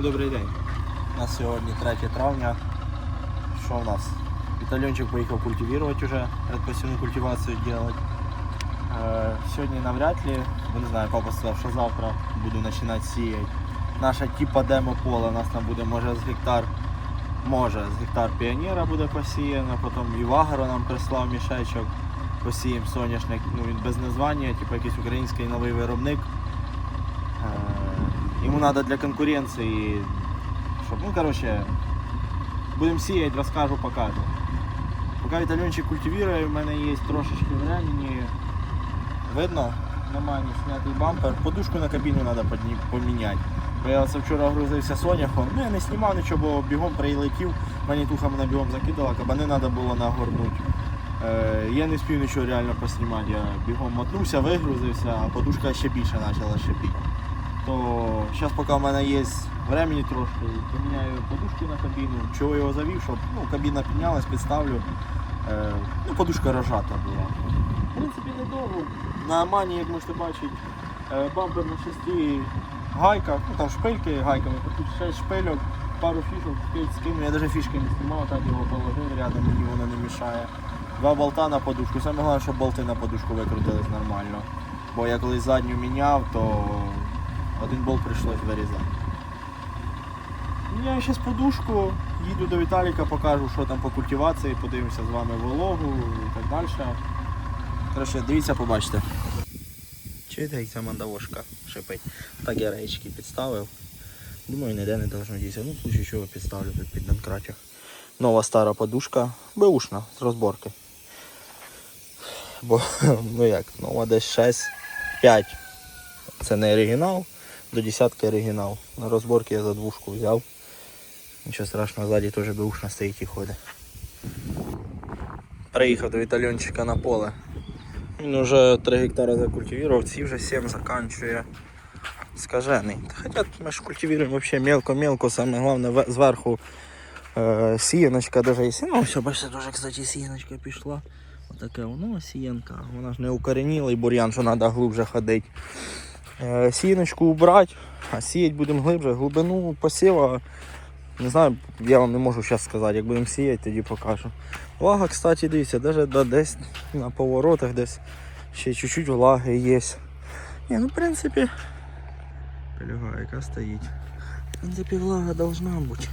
Всім добрий день. У нас сьогодні 3 травня. Що у нас? Вітальончик поїхав культивувати вже, предпосівну культивацію робити. Е, сьогодні навряд ли, бо не знаю, папа сказав, що завтра буду починати сіяти. Наша типа демо поле, у нас там буде може з гектар, може з гектар піонера буде посіяно, потім і Вагро нам прислав мішечок, посіємо соняшник, ну він без названня, типу якийсь український новий виробник. Е, Йому треба для конкуренції, щоб, ну коротше, будемо сіяти, розкажу, покажу. Поки Вітальончик культивує, в мене є трошечки времени. Видно, не снятий бампер. Подушку на кабіну треба поміняти. Бо я вчора грузився соняхом. Ну я не знімав нічого, бо бігом прилетів, манітуха мене бігом закидала, кабани треба було нагорнути. Е, я не спів нічого реально поснімати. Я бігом мотнувся, вигрузився, а подушка ще більше почала шипіти. То зараз поки в мене є времени трошки, поміняю подушки на кабіну. Чого його завів, щоб ну, кабіна піднялась, підставлю. Е, ну, подушка рожата була. В принципі, недовго. На Амані, як можете бачити, е, бампер на шести гайках, ну там шпильки гайками, тут 6 шпильок, пару фішок скинув. Я навіть фішки не знімав, так його положив рядом, мені воно не мішає. Два болта на подушку. Саме головне, щоб болти на подушку викрутились нормально. Бо я коли задню міняв, то один болт прийшлось вирізати. Міняю зараз подушку, їду до Віталіка, покажу, що там по культивації, подивимося з вами вологу і так далі. Коротше, дивіться, побачите. Чуєте, як ця мандавошка шипить? Так я речки підставив. Думаю, ніде не должно діятися. Ну, в случае чого підставлю тут під донкратів. Нова стара подушка, беушна, з розборки. Бо, ну як, нова десь 6, 5. Це не оригінал, до десятки оригінал. На розборки я за двушку взяв. Нічого страшного, ззаді теж беушна стоїть і ходить. Приїхав до Вітальончика на поле. Він вже 3 гектара закультивував, ці вже 7 заканчує. Скажений. Хоча ми ж культивуємо взагалі мелко-мелко, саме головне зверху е, сіяночка даже і сіяна. Все, бачите, дуже, кстати, сіяночка пішла. Отаке воно сіянка. Вона ж не укоренілий бур'ян, що треба глибше ходити. Е, сіяночку убрати, а сіяти будемо глибше. Глибину посіва, не знаю, я вам не можу зараз сказати, як будемо сіяти, тоді покажу. Влага, кстати, дивіться, да, десь на поворотах десь ще чуть-чуть влаги є. Ні, ну в принципі, пелюга, яка стоїть. В принципі, влага должна бути.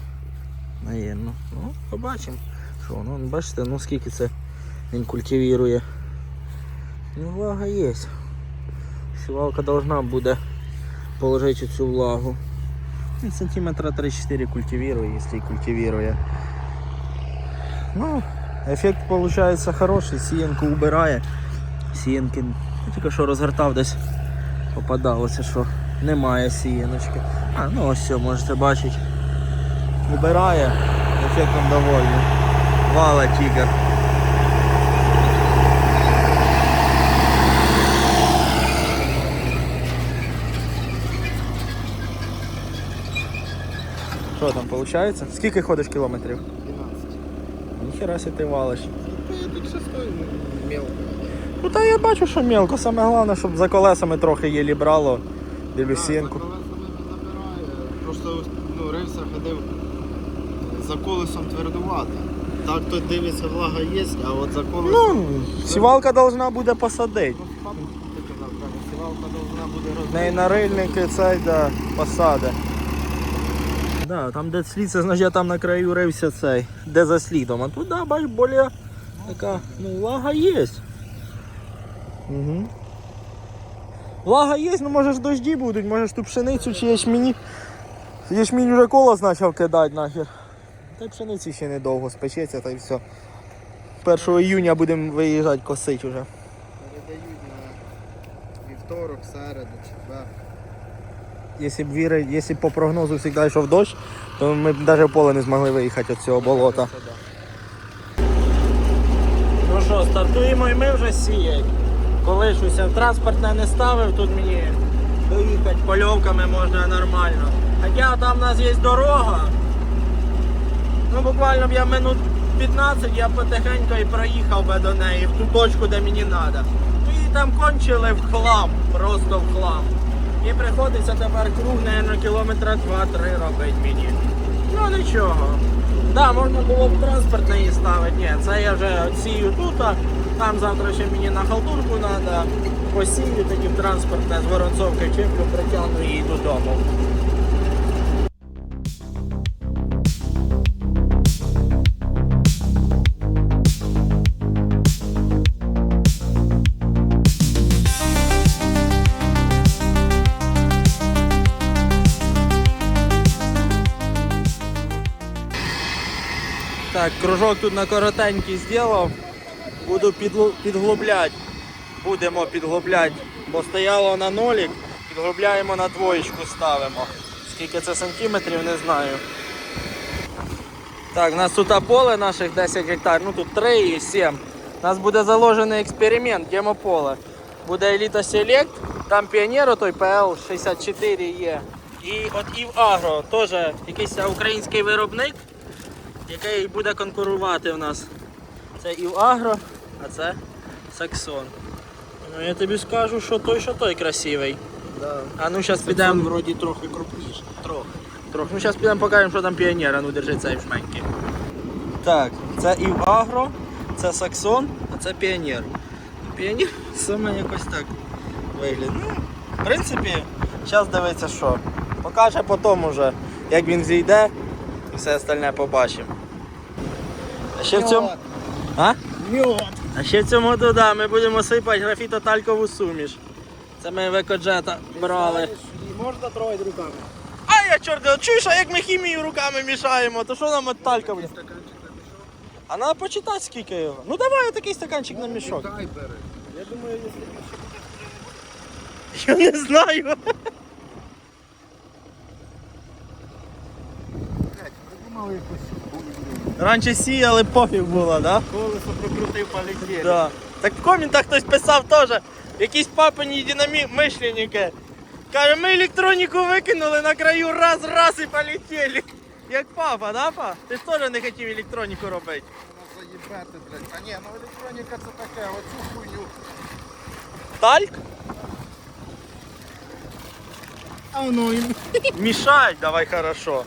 Наємно. Ну, побачимо. Що, ну бачите, ну скільки це він культивує. Ну, влага є. Сівалка должна буде положити цю влагу. Ну, Сантиметра 3-4 культивирує, якщо і культивує. Ну, ефект виходить хороший, сіянку убирає. Сіянки я тільки що розгортав десь попадалося, що немає сіяночки. А, ну ось все, можете бачити. Убирає, ефектом довольний. Вала тігр. Що там виходить? Скільки ходиш кілометрів? 12. Ніхера ти валиш. Я тут шестой мелко. Ну та я бачу, що мелко. Саме головне, щоб за колесами трохи єлі брало. Дивлюсь сінку. Просто ну, рився ходив за колесом твердувати. Так то дивиться, влага є, а от за колесом. Ну, сівалка должна буде посадити. Ну, сівалка должна буде В розбити. неї на рильники цей да, посади. Да, там де слід, це значить я там на краю рився цей, де за слідом. А тут, да, бач, более така, ну, влага є. Угу. Влага є, ну може ж дожді будуть, може ж ту пшеницю чи ячмінь. Ячмінь вже колос почав кидати нахер. Та й пшениці ще недовго спечеться та й все. 1 іюня будемо виїжджати косити вже. Передають на вівторок, середу, четвер. Якщо б віри, якщо по прогнозу завжди йшов дощ, то ми б навіть в поле не змогли виїхати від цього болота. Ну що, стартуємо і ми вже сіять. Коли щось транспортне не ставив, тут мені доїхати польовками можна нормально. Хоча там у нас є дорога. Ну буквально б я минут 15 я потихеньку і проїхав би до неї в ту точку, де мені треба. Ну і там кончили в хлам, просто в хлам. І приходиться тепер круг, мабуть, кілометра 2-3 робити мені. Ну нічого. Да, можна було б транспортний її ставити. Ні, це я вже сію тут, а там завтра ще мені на халтурку треба. Посію, тоді транспортне з Воронцовки чеплю, притягну йду додому. Кружок тут на коротенький зробив. Буду підглубляти. Будемо підглубляти, бо стояло на нолік, підглубляємо на двоєчку ставимо. Скільки це сантиметрів, не знаю. Так, у нас тут поле наших 10 гектар, ну тут 3 і 7. У нас буде заложений експеримент, демополе. Буде Еліта Селект, там Піонер, той ПЛ-64 є. І от Ів Агро, теж якийсь український виробник, який буде конкурувати в нас. Це Ів Агро, а це Саксон. Ну я тобі скажу, що той, що той красивий. Да. А ну зараз підемо. вроді трохи крупніше. Трохи. Трохи. Ну зараз підемо покажемо, що там піонер, а ну держи цей жменьки. Так, це Ів Агро, це Саксон, а це піонер. Піонер саме якось так виглядає. Ну, в принципі, зараз дивиться що. Покаже потім уже, як він зійде і все остальне побачимо. А ще в цьому. А? А ще в цьому году, да, ми будемо сипати графіто-талькову суміш. Це ми в екоджета брали. Можна трогати руками. А я чорт, чуєш, а як ми хімію руками мішаємо, то що нам от талька буде? А треба почитати скільки його. Ну давай такий стаканчик на мішок. Я думаю, якщо Я не знаю. Якусь. Раніше сіяли, пофіг було, да? Колесо прокрутив, полетіли. Да. Так в коментах хтось писав теж, якісь папині єдиномишленники. Каже, ми електроніку викинули на краю раз, раз і полетіли. Як папа, да, па? Ти ж теж не хотів електроніку робити. Вона заїбати, блядь. А ні, ну електроніка це таке, оцю хуйню. Тальк? А воно їм. Мішать, давай хорошо.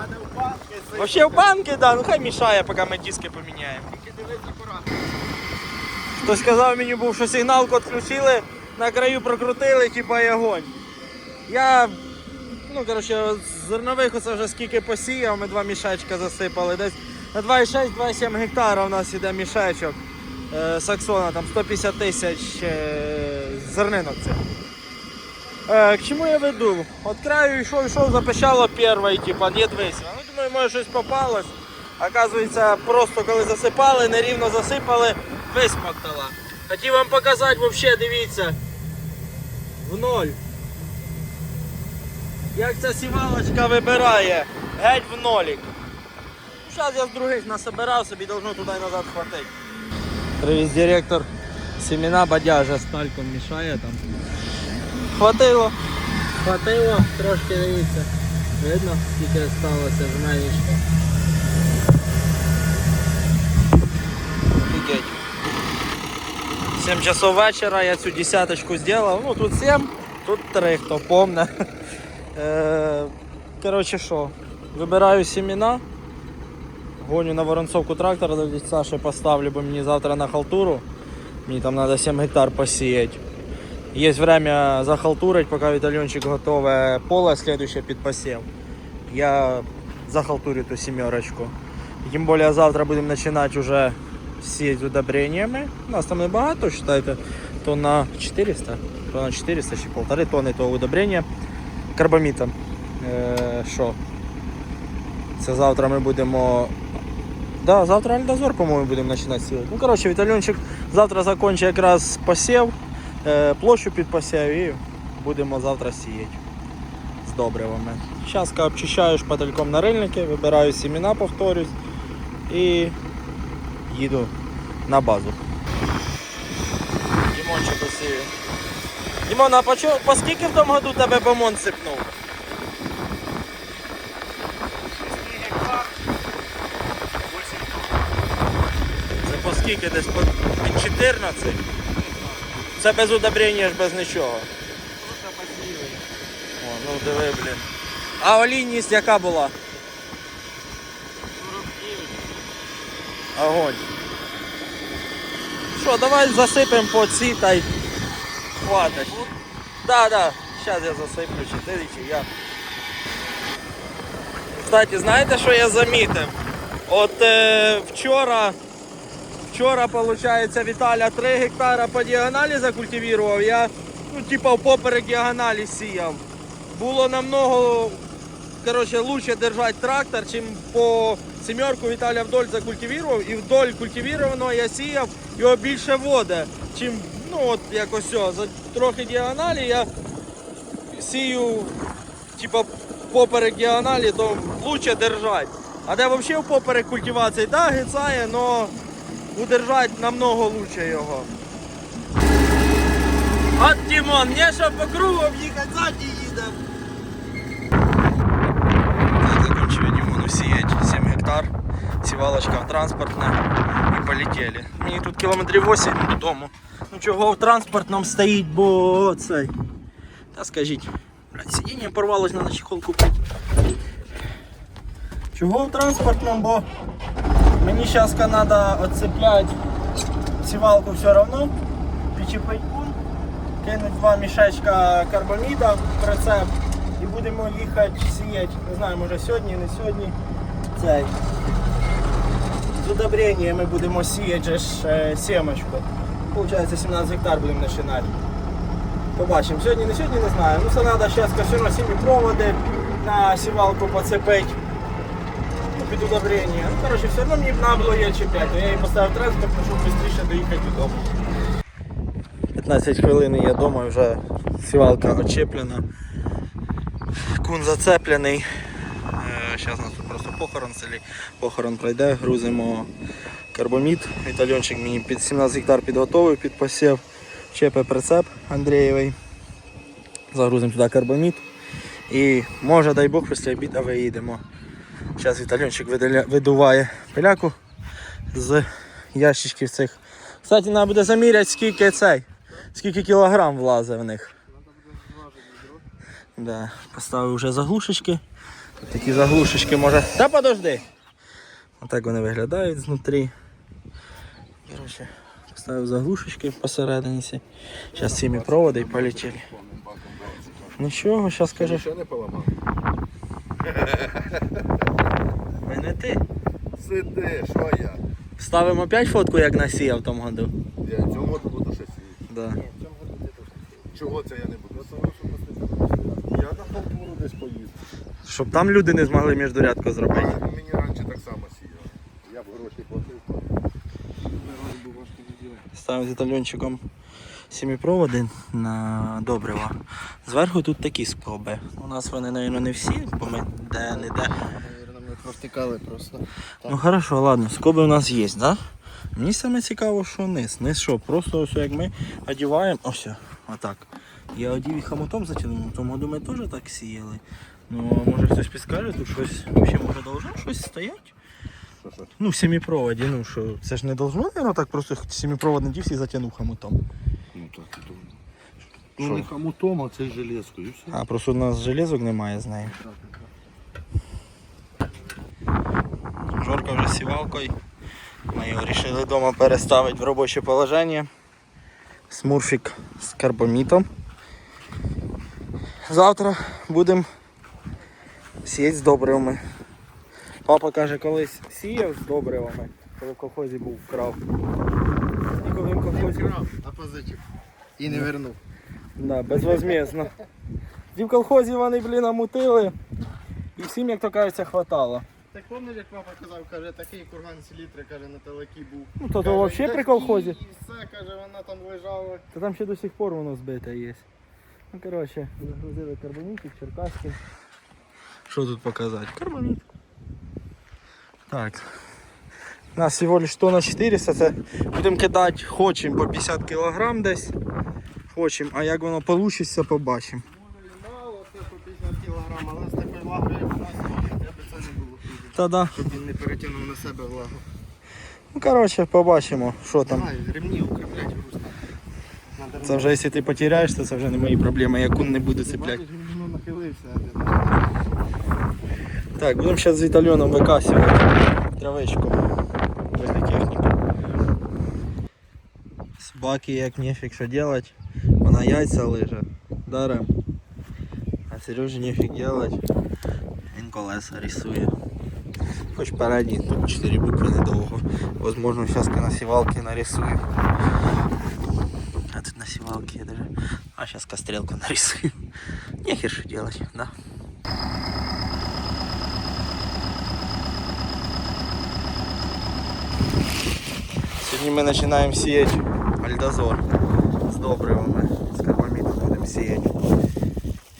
Надо в банки Вообще в банки, да, ну хай мішає, поки ми диски поміняємо. Тільки дивись акуратно. Хтось сказав мені що сигналку відключили, на краю прокрутили, типа і огонь. Я, ну коротше, зернових оце вже скільки посіяв, ми два мішечка засипали. Десь на 2,6-2,7 гектара у нас іде мішечок е, Саксона, там 150 тисяч е, зернинок це. Е, к чому я веду? От краю йшов, йшов, запищало перше, типа, нет висіла. Ну, думаю, може щось попалось. Оказується, просто коли засипали, нерівно засипали, висмоктала. Хотів вам показати, взагалі, дивіться, в ноль. Як ця сівалочка вибирає, геть в нолік. Зараз я з других насобирав, собі должно туди і назад хватити. Привіз директор. Семена бадяжа з тальком мішає там. Хватило. Хватило, трошки дивіться. Видно, скільки сталося жменечко. Офігеть. 7 часов вечора я цю десяточку зробив. Ну тут 7, тут 3, хто помне. Е, Коротше що, вибираю семена. Гоню на воронцовку трактора до Саші поставлю, бо мені завтра на халтуру. Мені там треба 7 гектар посіяти. Є время захалтурить, поки Вітальончик готове поле следующее під посів. Я захалтурю ту сімерочку. Тим більше завтра будемо починати вже сіяти з удобреннями. У нас там небагато, считайте, то на 400, то на 400 чи полтори тонни того удобрення карбамітом. Е, що? Це завтра ми будемо. Да, завтра Альдозор, по-моєму, будемо починати сіяти. Ну, коротше, Вітальончик завтра закінчить якраз посів, е, Площу під і будемо завтра сіяти з добривами. Зараз обчищаю шпательком на рильники, вибираю сімена, повторюсь, і їду на базу. Дімончик осію. Дімон, а по, по скільки в тому году тебе бомон сипнув? Це по скільки десь по 14? Це без удобрення ж без нічого. О, ну диви, блін. А олійність яка була? 49. Огонь. Що, давай засипемо по цій та й хватить. Да, да. Зараз я засиплю, чи ти, чи я. Кстати, знаєте, що я замітив? От е, вчора, вчора, виходить, Віталя 3 гектара по діагоналі закультивував, я ну, типа поперек діагоналі сіяв. Було намного короче, лучше держать трактор, чим по сімерку Віталя вдоль закультивував і вдоль культивірованого я сіяв його більше води, чим ну от якось все, за трохи діагоналі я сію типа поперек діагоналі, то лучше держать. А де взагалі поперек культивації, да, гицає, но удержать намного лучше його. От Дімон, мені що по кругу об'їхати ззаді їде. Так, закончили Димону сіять 7 гектар, сівалочка транспортна і полетіли. Мені тут кілометрів 8 додому. Ну чого в транспортному стоїть, бо цей. Та скажіть, блядь, сидіння порвалось, треба чехол купити. Чого в транспортному, бо мені зараз треба відцепляти сівалку все одно, підчепити кун, кинуть два мішечка карбаміда в прицеп і будемо їхати сіяти, не знаю, може сьогодні, не сьогодні. Цей. З удобреннями будемо сіяти е, сімочку. Получається 17 гектар будемо починати. Побачимо. Сьогодні, не сьогодні, не знаю. Ну це треба зараз все одно сімі проводи на сівалку поцепити. Під удобрення. Ну, коротше, все одно мені треба було її чіпляти. Я її поставив транспорт, щоб швидше доїхати додому. 15 хвилин я вдома вже сівалка очеплена. Кун зацеплений. Зараз у нас тут просто похорон в селі. Похорон пройде, грузимо карбомід. Вітальончик мені під 17 гектар підготовив під посів. Чепе прицеп Андрієвий. Загрузимо туди карбомід. І може, дай Бог, після обіду виїдемо. Зараз Вітальончик видуває пиляку з ящичків цих. Кстати, треба буде заміряти, скільки цей, скільки кілограм влазить в них. Да, поставив вже заглушечки. Такі заглушечки може. Та подожди! Отак вони виглядають знутрі. Короче, поставив заглушечки посередині. Зараз цими проводи і полетіли. Нічого, зараз каже. Ще не поламав. Не ти. Сиди, що я? Ставимо опять фотку, як насіяв в тому году. Я цього буду ще сіяти. Да. Чого це я не буду? Я на халтуру десь поїду. Щоб там люди не змогли міждурядку зробити. А Мені раніше так само сіяв. Я б гроші платив. Ставимо з італьончиком сіміпроводи на добрива. Зверху тут такі скоби. У нас вони, мабуть, не всі, бо ми де-не-де. Провтикали просто. Ну хорошо, ладно, скоби у нас є, да? Мені саме цікаво, що низ. Низ що, просто ось як ми одіваємо. Ось, отак. Я одів і хомутом затягнув, тому ми теж так сіяли. Ну, може хтось підскаже, тут щось взагалі може должно щось що? Ну, в семипроводі, ну що, це ж не должно, наверное, так просто семипроводний дів і затягнув хомутом. Так і думаю. Що? Ну не хомутом, а це железкою. І все. А, просто у нас железок немає з нею. Жорка вже сівалкою. Ми його вирішили вдома переставити в робоче положення. Смурфік з карбомітом. Завтра будемо сіяти з добривами. Папа каже, колись сіяв з добривами, коли в колхозі був вкрав. І коли в колхозі а позичив. І не вернув. Да, безвозмездно. І в колхозі вони, блін, намутили. І всім, як то кажеться, хватало. Так пам'ятаєш, як папа казав, каже, такий курган селітри, каже, на талакі був. Ну то, то Каже, взагалі при «Такі, колхозі. І все, каже, вона там лежала. Та там ще до сих пор воно збите є. Ну коротше, загрузили карбонітик, черкаський. Що тут показати? Карбоніт. Так. У нас всього лиш тонна 400, це будемо кидати, хочемо по 50 кг десь. Хочемо, а як воно вийде, побачимо. Може і мало, це по 50 кг, але з такою влагою, як у нас, я би це не було. Та-да. Щоб він не перетягнув на себе влагу. Ну коротше, побачимо, що там. Давай, ремні укріплять груз. Це вже якщо ти потеряєш, то це вже не мої проблеми, я кун не буду цепляти. Так. Будемо зараз з Вітальоном викасувати травичку. Собаки як нефіг що делать. Вона яйця лиже. Даром. А Сережі нефіг делать. Він колеса рисує. Хоч передні, тут 4 букви недовго. Возможно, зараз на сівалки нарисую. А тут на сівалки я даже. А сейчас кострелку нарисую. Нехер что делать, да? Сьогодні ми починаємо сіяти альдозор з добривами, з карбамідом будемо сіяти.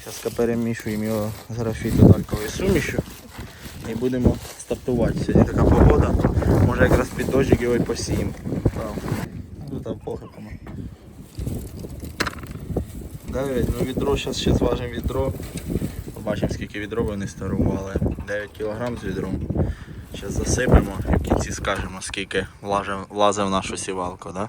Зараз перемішуємо його з графітно-тальковою сумішю і будемо стартувати. Сьогодні така погода, може якраз під дощик його і посіємо. Так. Ну там похи кому. Ну відро, зараз ще зважимо відро. Побачимо скільки відро вони старували. 9 кг з відром. Зараз засипемо і в кінці скажемо, скільки влазив в нашу сівалку, да?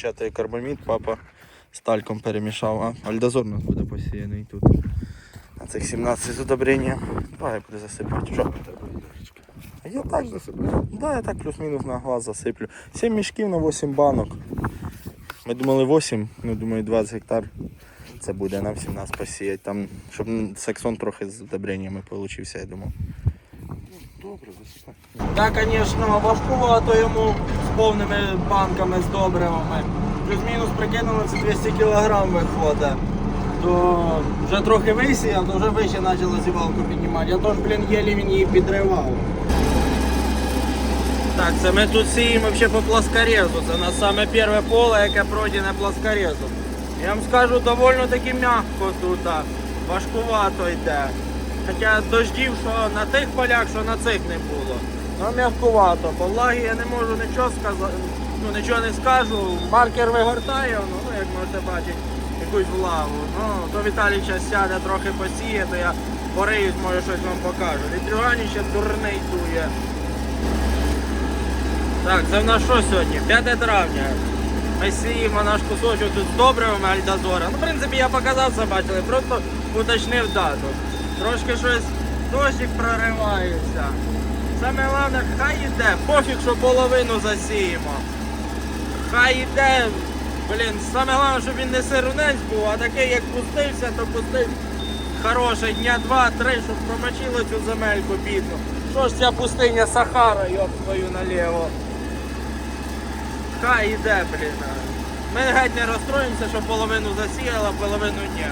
Розпечатає карбамід, папа з тальком перемішав, а альдозор у нас буде посіяний тут. На цих 17 з удобрення. Давай буде засипати. Що? А я так засиплю. Да, я так плюс-мінус на глаз засиплю. 7 мішків на 8 банок. Ми думали 8, ну думаю 20 гектар. Це буде нам 17 посіяти. Там, щоб сексон трохи з удобреннями получився, я думав. Добре, засипай. Так, звісно, важкувато йому з повними банками з добривами. Плюс-мінус прикинули, це 200 кг виходить. То вже трохи висіяв, то вже вище почало зівалку піднімати. Я теж, блін, єлі він її підривав. Так, це ми тут сіємо взагалі по плоскорезу. Це на саме перше поле, яке пройдене плоскорезом. Я вам скажу, доволі таки м'яко тут, важкувато йде. Хоча дождів, що на тих полях, що на цих не було. Ну, м'якувато. По влагі я не можу нічого сказати, ну нічого не скажу. Маркер вигортає, ну, як можете бачити, якусь влагу. Ну, то Віталій час сяде, трохи посіє, то я пореюсь, може щось вам покажу. Вітрюгані ще дурний дує. Так, це в нас що сьогодні? 5 травня. Ми сіємо наш кусочок тут з добривами Альдазора. Ну, в принципі, я показав, це бачили, просто уточнив дату. Трошки щось дощик проривається. Саме головне, хай йде, пофіг, що половину засіємо. Хай йде, блін, саме головне, щоб він не сирунець був, а такий, як пустився, то пустив хороший дня два-три, щоб промочило цю земельку бідну. Що ж ця пустиня Сахара, йоп твою наліво. Хай йде, блін. Ми геть не розстроїмося, що половину засіяла, половину ні.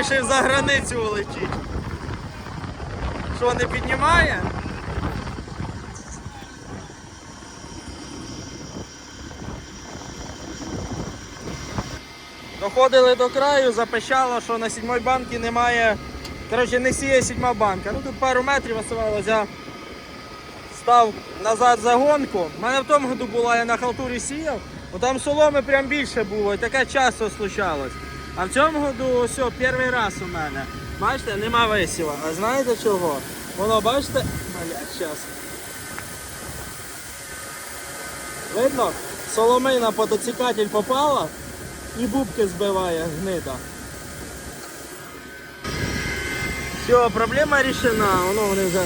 Вирішив за границю улетіти. Що, не піднімає? Доходили до краю, запищало, що на сідьмій банці немає. Коротше, не сіє сідьма банка. Ну тут пару метрів оставалося. Я став назад за гонку. У мене в тому году була, я на халтурі сіяв, бо там соломи прям більше було, і таке часто случалось. А в цьому году все, перший раз у мене. Бачите, нема весіла. А знаєте чого? Воно, бачите, блядь, зараз. Видно? Соломина потоцікатель попала і бубки збиває гнида. Все, проблема рішена, воно вони вже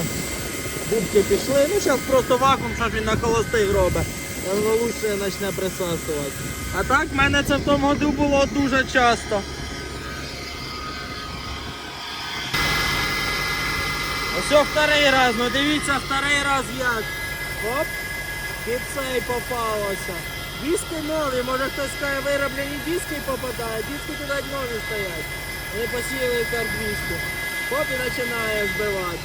бубки пішли. Ну зараз просто вакуум, щоб він на холостий робить. Лучше почне присасувати. А так в мене це в тому году було дуже часто. Ось вторий раз, ну дивіться, вторий раз як. Оп, під цей попалося. Диски нові, може хтось скаже, вироблені диски попадають, диски туди нові стоять. Вони посіяли кар 200. Хоп і починає збивати.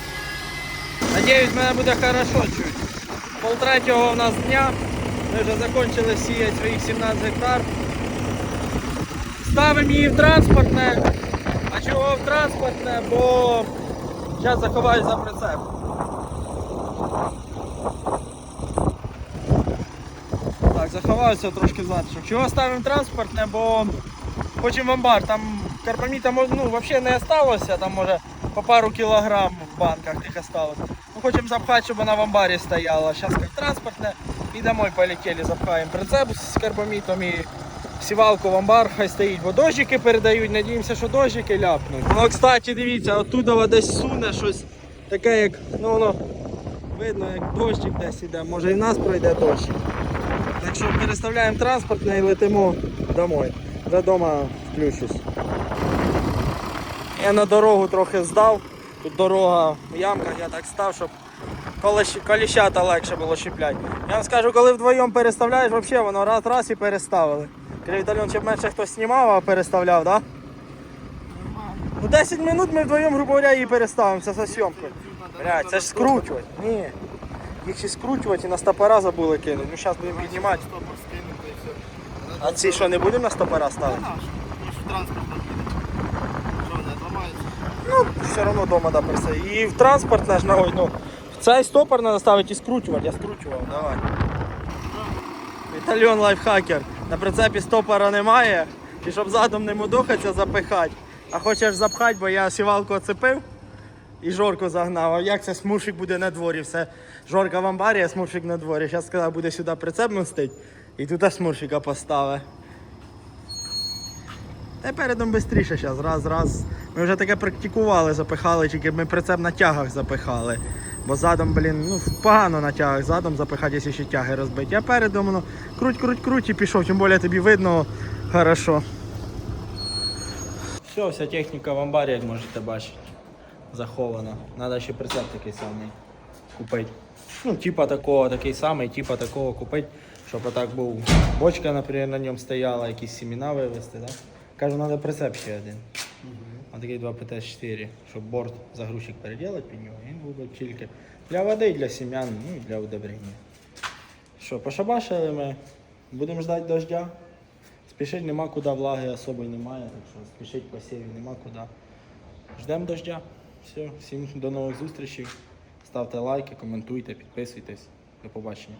Надіюсь, в мене буде хорошо чуть. Полтретього в нас дня. Ми вже закінчили сіяти своїх 17 гектар. Ставимо її в транспортне. А чого в транспортне? Бо зараз заховаюсь за прицеп. Так, заховаюся трошки затишок. Чого ставимо транспортне? Бо хочемо в амбар. Там карбаміта ну, взагалі не залишилося, там може по пару кілограм в банках тих осталось. Ну, хочемо запхати, щоб вона в амбарі стояла. Зараз як транспортне і домой полетіли, запхаємо прицеп з карбамітом і сівалку в амбар, хай стоїть, бо дощики передають, надіємося, що дощики ляпнуть. Ну, кстати, дивіться, оттуда десь суне щось таке, як, ну воно видно, як дощик десь іде, може і в нас пройде дощик. Так що переставляємо транспортне і летимо домой. Вдома включусь. Я на дорогу трохи здав. Тут дорога в ямках, я так став, щоб коліщата легше було щіпляти. Я вам скажу, коли вдвоєм переставляєш, взагалі воно раз-раз і переставили. Кривий Вітальон, чи менше хтось знімав, а переставляв, так? Да? Ну 10 минут ми вдвоєм, грубо говоря, її переставимо, це за зйомкою. Блядь, це ж скручувати. Ні. Їх ще скручувати і на стопора забули кинути. Ну зараз будемо піднімати. А ці що, не будемо на стопора ставити? Ну, все одно вдома да персе. І в транспорт наш на ну, цей стопор треба ставити і скручувати. Я скручував, давай. Вітальйон лайфхакер. На прицепі стопора немає. І щоб задом не мудохатися, запихати. А хочеш запхати, бо я сівалку оцепив і жорку загнав. А як це смуршик буде на дворі? Все жорка в амбарі, а смуршик на дворі. Зараз сказав, буде сюди прицеп мостить і туди смуршика поставить. Та передом швидше зараз, раз, раз. Ми вже таке практикували, запихали, тільки ми прицеп на тягах запихали. Бо задом, блін, ну погано на тягах, задом запихати, якщо ще тяги розбиті. А передом воно круть, круть, круть і пішов, тим більше тобі видно хорошо. Все, вся техніка в амбарі, як можете бачити, захована. Треба ще прицеп такий самий купити. Ну, типа такого, такий самий, типа такого купити, щоб отак був. Бочка, наприклад, на ньому стояла, якісь семена вивезти, так? Кажу, треба прицеп ще один. Такий 2 ПТ-4, щоб борт загрузчик переділити під нього, він би тільки для води, для сім'ян, ну і для удобрення. Що, пошабашили ми, будемо ждати дождя. Спішити нема куди, влаги особої немає, так що спішити посівів нема куди. Ждемо дождя. Все, всім до нових зустрічей. Ставте лайки, коментуйте, підписуйтесь. До побачення.